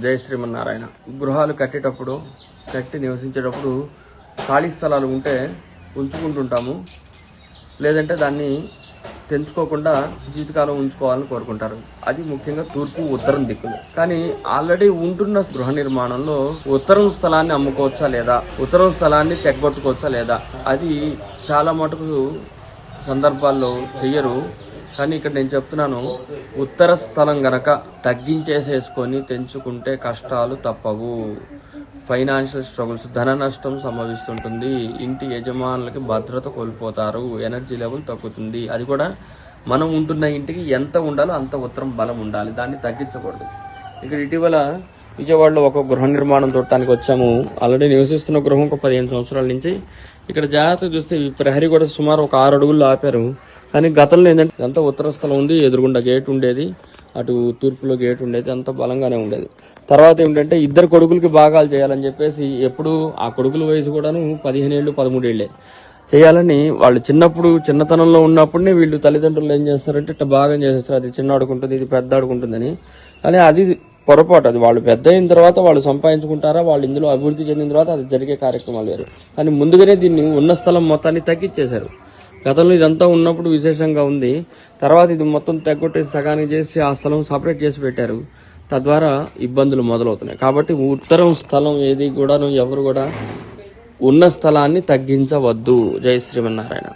జయ శ్రీమన్నారాయణ. గృహాలు కట్టేటప్పుడు కట్టి నివసించేటప్పుడు ఖాళీ స్థలాలు ఉంటే ఉంచుకుంటుంటాము. లేదంటే దాన్ని తెంచుకోకుండా జీవితకాలం ఉంచుకోవాలని కోరుకుంటారు. అది ముఖ్యంగా తూర్పు ఉత్తరం దిక్కులు. కానీ ఆల్రెడీ ఉంటున్న గృహ నిర్మాణంలో ఉత్తరం స్థలాన్ని అమ్ముకోవచ్చా లేదా? ఉత్తరం స్థలాన్ని తెగ్గొట్టుకోవచ్చా లేదా? అది చాలా మటుకు సందర్భాల్లో చెయ్యరు. కానీ ఇక్కడ నేను చెప్తున్నాను ఉత్తర స్థలం గనక తగ్గించేసేసుకొని తెంచుకుంటే కష్టాలు తప్పవు. ఫైనాన్షియల్ స్ట్రగుల్స్ ధన నష్టం సంభవిస్తుంటుంది. ఇంటి యజమానులకి భద్రత కోల్పోతారు. ఎనర్జీ లెవెల్ తగ్గుతుంది. అది కూడా మనం ఉంటున్న ఇంటికి ఎంత ఉండాలో అంత ఉత్తరం బలం ఉండాలి. దాన్ని తగ్గించకూడదు. ఇక్కడ ఇటీవల విజయవాడలో ఒక గృహ నిర్మాణం చూడటానికి వచ్చాము. ఆల్రెడీ నివసిస్తున్న గృహం ఒక పదిహేను సంవత్సరాల నుంచి. ఇక్కడ జాగ్రత్త చూస్తే ప్రహరీ కూడా సుమారు ఒక ఆరు అడుగులు ఆపారు. కానీ గతంలో ఏంటంటే అంతా ఉత్తర స్థలం ఉంది ఎదురుగుండా గేట్ ఉండేది అటు తూర్పులో గేట్ ఉండేది అంత బలంగానే ఉండేది. తర్వాత ఏంటంటే ఇద్దరు కొడుకులకి భాగాలు చేయాలని చెప్పేసి ఎప్పుడు ఆ కొడుకుల వయసు కూడాను పదిహేను ఏళ్ళు పదమూడు ఏళ్ళే. చేయాలని వాళ్ళు చిన్నప్పుడు చిన్నతనంలో ఉన్నప్పుడే వీళ్ళు తల్లిదండ్రులు ఏం చేస్తారంటే ఇట్లా భాగం చేసేస్తారు. అది చిన్న ఆడుకుంటుంది ఇది పెద్ద ఆడుకుంటుందని కానీ అది పొరపాటు అది వాళ్ళు పెద్ద అయిన తర్వాత వాళ్ళు సంపాదించుకుంటారా వాళ్ళు ఇందులో అభివృద్ధి చెందిన తర్వాత అది జరిగే కార్యక్రమాలు వేరు. కానీ ముందుగానే దీన్ని ఉన్న స్థలం మొత్తాన్ని తగ్గించేశారు. గతంలో ఇదంతా ఉన్నప్పుడు విశేషంగా ఉంది. తర్వాత ఇది మొత్తం తగ్గొట్టేసి సగానికి చేసి ఆ స్థలం సపరేట్ చేసి పెట్టారు. తద్వారా ఇబ్బందులు మొదలవుతున్నాయి. కాబట్టి ఉత్తరం స్థలం ఏది కూడాను ఎవరు కూడా ఉన్న స్థలాన్ని తగ్గించవద్దు. జై శ్రీమన్నారాయణ.